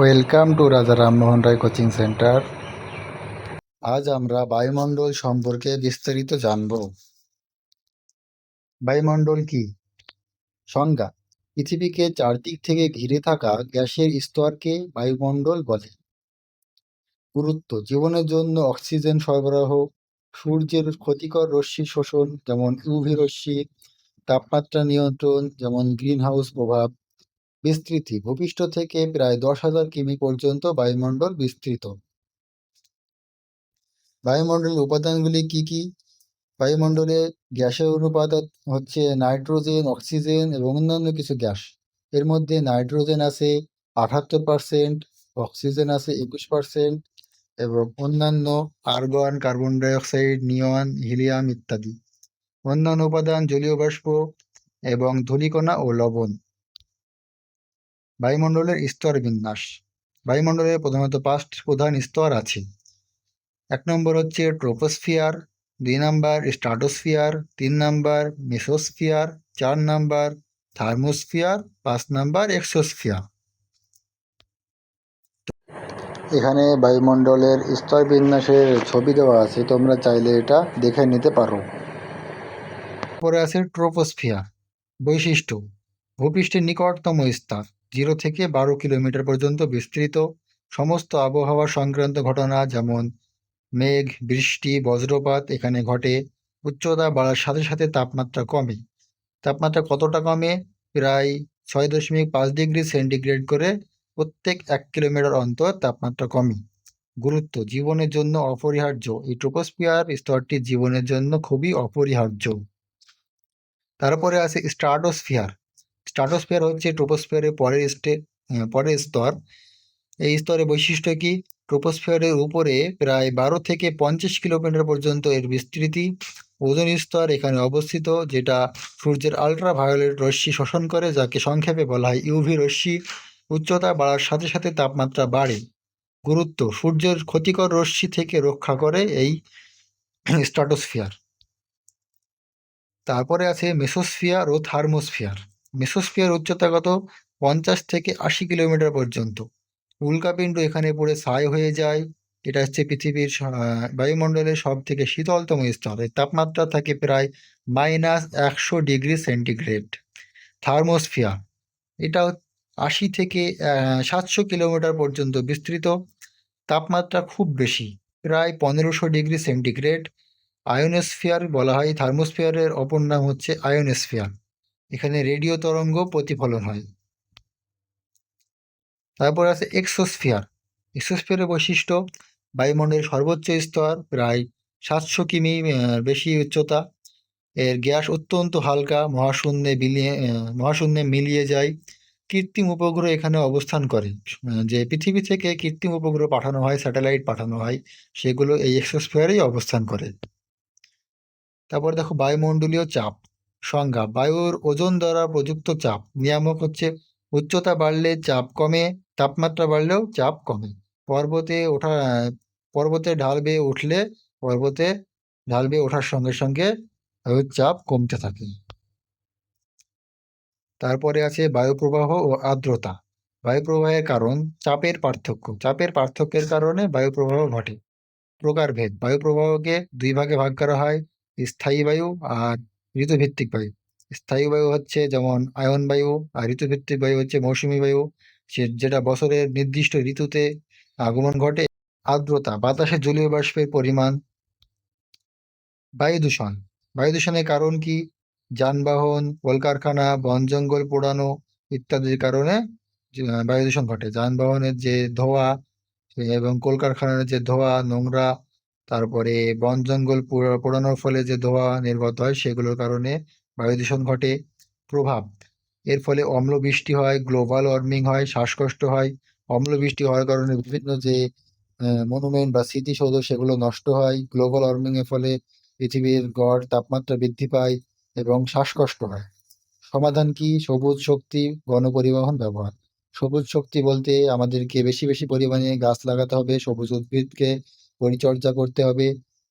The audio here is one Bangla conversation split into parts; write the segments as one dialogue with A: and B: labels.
A: ওয়েলকাম টু রাজা রামমোহন রায় কোচিং সেন্টার আজ আমরা বায়ুমণ্ডল সম্পর্কে বিস্তারিত জানব। বায়ুমণ্ডল কি? সংজ্ঞা, পৃথিবীকে চারদিক থেকে ঘিরে থাকা গ্যাসের স্তরকে বায়ুমণ্ডল বলে। গুরুত্ব, জীবনের জন্য অক্সিজেন সরবরাহ, সূর্যের ক্ষতিকর রশ্মি শোষণ, যেমন ইউভি রশ্মি, তাপমাত্রা নিয়ন্ত্রণ, যেমন গ্রিন হাউস প্রভাব বিস্তৃতি। ভূপৃষ্ঠ থেকে প্রায় দশ হাজার কিমি পর্যন্ত বায়ুমণ্ডল বিস্তৃত। বায়ুমণ্ডলের উপাদানগুলি কি কি? বায়ুমণ্ডলে গ্যাসের অনুপাত হচ্ছে নাইট্রোজেন, অক্সিজেন এবং অন্যান্য কিছু গ্যাস। এর মধ্যে নাইট্রোজেন আছে আঠাত্তর পার্সেন্ট, অক্সিজেন আছে একুশ পার্সেন্ট এবং অন্যান্য argon, carbon dioxide, neon, helium ইত্যাদি। অন্যান্য উপাদান, জলীয় বাষ্প এবং ধূলিকণা ও লবণ। বায়ুমণ্ডলের স্তর বিন্যাস। বায়ুমণ্ডলে প্রধানত পাঁচটি প্রধান স্তর আছে। এক নম্বর হচ্ছে ট্রোপোস্ফিয়ার দুই নাম্বার স্ট্রাটোস্ফিয়ার তিন নাম্বার মেসোস্ফিয়ার চার নাম্বার থার্মোস্ফিয়ার পাঁচ নাম্বার এক্সোস্ফিয়ার। এখানে বায়ুমণ্ডলের স্তর বিন্যাসের ছবি দেওয়া আছে তোমরা চাইলে এটা দেখে নিতে পারো। পরে আছে ট্রোপোস্ফিয়ার বৈশিষ্ট্য ভূপৃষ্ঠের নিকটতম স্তর। জিরো থেকে বারো কিলোমিটার পর্যন্ত বিস্তৃত। সমস্ত আবহাওয়া সংক্রান্ত ঘটনা যেমন মেঘ, বৃষ্টি, বজ্রপাত এখানে ঘটে। উচ্চতা বাড়ার সাথে সাথে তাপমাত্রা কমে। তাপমাত্রা কতটা কমে? প্রায় ছয় দশমিক পাঁচ ডিগ্রি সেন্টিগ্রেড করে প্রত্যেক এক কিলোমিটার অন্তর তাপমাত্রা কমে। গুরুত্ব, জীবনের জন্য অপরিহার্য। এই ট্রোপোস্ফিয়ার স্তরটি জীবনের জন্য খুবই অপরিহার্য। তারপরে আছে স্ট্রাটোস্ফিয়ার। স্ট্রাটোস্ফিয়ার হচ্ছে ট্রোপোস্ফিয়ারের পরের স্টে পরের স্তর। এই স্তরের বৈশিষ্ট্য কি? ট্রোপোস্ফিয়ারের উপরে প্রায় বারো থেকে পঞ্চাশ কিলোমিটার পর্যন্ত এর বিস্তৃতি। ওজন স্তর এখানে অবস্থিত, যেটা সূর্যের আলট্রা ভায়োলেট রশ্মি শোষণ করে, যাকে সংক্ষেপে বলা হয় ইউভি রশ্মি। উচ্চতা বাড়ার সাথে সাথে তাপমাত্রা বাড়ে। গুরুত্ব, সূর্যের ক্ষতিকর রশ্মি থেকে রক্ষা করে এই স্ট্রাটোস্ফিয়ার। তারপরে আছে মেসোস্ফিয়ার ও থার্মোস্ফিয়ার। মেসোস্ফিয়ার উচ্চতা কত পঞ্চাশ থেকে আশি কিলোমিটার পর্যন্ত। উল্কাপিণ্ড এখানে পড়ে ছাই হয়ে যায়। এটা হচ্ছে পৃথিবীর বায়ুমণ্ডলের সব থেকে শীতলতম স্তর। এর তাপমাত্রা থাকে প্রায় মাইনাস একশো ডিগ্রি সেন্টিগ্রেড। থার্মোস্ফিয়ার। এটা আশি থেকে সাতশো কিলোমিটার পর্যন্ত বিস্তৃত। তাপমাত্রা খুব বেশি, প্রায় পনেরোশো ডিগ্রি সেন্টিগ্রেড। আয়োনোস্ফিয়ার বলা হয়, থার্মোস্ফিয়ারের অপর নাম হচ্ছে আয়োনোস্ফিয়ার। এখানে রেডিও তরঙ্গ প্রতিফলন হয়। তারপর আছে এক্সোস্ফিয়ার। এক্সোস্ফিয়ারের বৈশিষ্ট্য, বায়ুমণ্ডলের সর্বোচ্চ স্তর প্রায় সাতশো কিমি বেশি উচ্চতা। এর গ্যাস অত্যন্ত হালকা, মহাশূন্যে বিলিয়ে মহাশূন্যে মিলিয়ে যায়। কৃত্রিম উপগ্রহ এখানে অবস্থান করে। যে পৃথিবী থেকে কৃত্রিম উপগ্রহ পাঠানো হয়, স্যাটেলাইট পাঠানো হয়, সেগুলো এই এক্সোস্ফিয়ারেই অবস্থান করে। তারপর দেখো বায়ুমণ্ডলীয় চাপ। সংজ্ঞা। বায়ুর ওজন দ্বারা প্রযুক্ত চাপ। নিয়ামক হচ্ছে, উচ্চতা বাড়লে চাপ কমে, তাপমাত্রা বাড়লেও চাপ কমে। পর্বতে ওঠা, পর্বতে ঢাল বেয়ে উঠলে পর্বতে ঢাল বেয়ে ওঠার সঙ্গে সঙ্গে বায়ুর চাপ কমতে থাকে। তারপরে আছে বায়ুপ্রবাহ ও আর্দ্রতা। বায়ুপ্রবাহের কারণ চাপের পার্থক্য। চাপের পার্থক্যের কারণে বায়ুপ্রবাহ ঘটে। প্রকারভেদ। বায়ুপ্রবাহকে দুই ভাগে ভাগ করা হয়, স্থায়ী বায়ু আর ঋতুভিত্তিক বায়ু। স্থায়ী বায়ু হচ্ছে যেমন আয়ন বায়ু আর ঋতুভিত্তিক বায়ু হচ্ছে মৌসুমী বায়ু। সে যেটা বছরের নির্দিষ্ট ঋতুতে আগমন ঘটে। আর্দ্রতা, বাতাসে জলীয় বাষ্পের পরিমাণ। বায়ু দূষণ, বায়ু দূষণের কারণ কি? যানবাহন, কলকারখানা, বন জঙ্গল পোড়ানো ইত্যাদির কারণে বায়ু দূষণ ঘটে। যানবাহনের যে ধোঁয়া এবং কলকারখানার যে ধোঁয়া, নোংরা তারপরে বন জঙ্গল পোড়ানোর ফলে যে ধোঁয়া নির্গত হয় সেগুলোর কারণে বায়ু দূষণ ঘটে। প্রভাব, এর ফলে অম্ল বৃষ্টি হয়, গ্লোবাল ওয়ার্মিং হয়, শ্বাসকষ্ট হয়। অম্ল বৃষ্টি হওয়ার কারণে বিভিন্ন যে মনুমেন্ট বা স্মৃতিসৌধ সেগুলো নষ্ট হয়। গ্লোবাল ওয়ার্মিং এর ফলে পৃথিবীর গড় তাপমাত্রা বৃদ্ধি পায় এবং শ্বাসকষ্ট হয়। সমাধান কি? সবুজ শক্তি, গণপরিবহন ব্যবহার। সবুজ শক্তি বলতে আমাদেরকে বেশি বেশি পরিমাণে গাছ লাগাতে হবে। সবুজ উদ্ভিদকে পরিচর্যা করতে হবে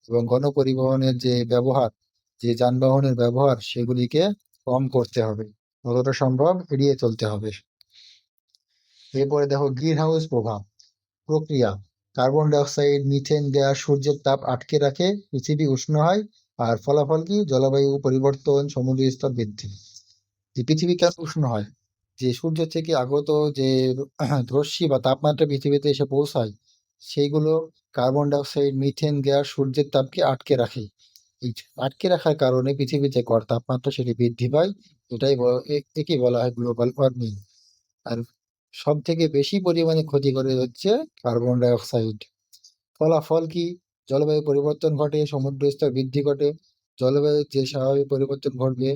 A: এবং গণপরিবহনের যে ব্যবহার, যে যানবাহনের ব্যবহার, সেগুলিকে কম করতে হবে। যতটা সম্ভব এড়িয়ে চলতে হবে। এরপরে দেখো গ্রিন হাউস প্রভাব। প্রক্রিয়া। কার্বন ডাইঅক্সাইড, মিথেন গ্যাস, সূর্যের তাপ আটকে রাখে, পৃথিবী উষ্ণ হয়, আর ফলাফল কি? জলবায়ু পরিবর্তন, সমুদ্র স্তর বৃদ্ধি। যে পৃথিবী কেন উষ্ণ হয়? যে সূর্য থেকে আগত যে রশ্মি বা তাপমাত্রা পৃথিবীতে এসে পৌঁছায় সেইগুলো কার্বন ডাইঅক্সাইড মিথেন গ্যাস সূর্যের তাপকে আটকে রাখে। এই আটকে রাখার কারণে পৃথিবীতে গড় তাপমাত্রা সেটি বৃদ্ধি পায়, এটাই একে বলা হয় গ্লোবাল ওয়ার্মিং আর সব থেকে বেশি পরিমাণে ক্ষতি করে হচ্ছে কার্বন ডাইঅক্সাইড ফলাফল কি? জলবায়ু পরিবর্তন ঘটে সমুদ্র স্তর বৃদ্ধি ঘটে। জলবায়ুর যে স্বাভাবিক পরিবর্তন ঘটবে,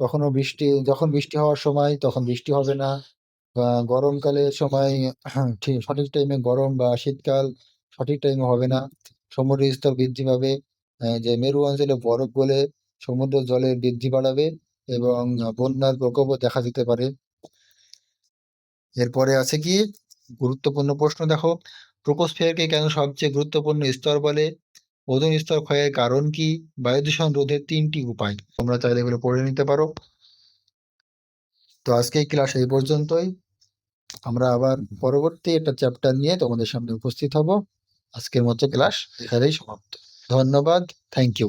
A: কখনো বৃষ্টি, যখন বৃষ্টি হওয়ার সময়, তখন বৃষ্টি হবে না। বা গরমকালের সময় ঠিক সঠিক টাইমে গরম বা শীতকাল সঠিক টাইমে হবে না। সমুদ্র স্তর বৃদ্ধি পাবে যে মেরু অঞ্চলে বরফ গলে সমুদ্র জলের বৃদ্ধি বাড়াবে এবং বন্যার প্রকোপও দেখা দিতে পারে। এরপরে আছে কি? গুরুত্বপূর্ণ প্রশ্ন দেখো। ট্রোপোস্ফিয়ারকে কেন সবচেয়ে গুরুত্বপূর্ণ স্তর বলে? ওজন স্তর ক্ষয়ের কারণ কি? বায়ু দূষণ রোধের তিনটি উপায়। তোমরা চাইলে এগুলো পড়ে নিতে পারো। তো আজকে ক্লাস এই পর্যন্তই। আমরা আবার পরবর্তী একটা চ্যাপ্টার নিয়ে তোমাদের সামনে উপস্থিত হব। আজকের মতো ক্লাস এখানেই সমাপ্ত। ধন্যবাদ। Thank you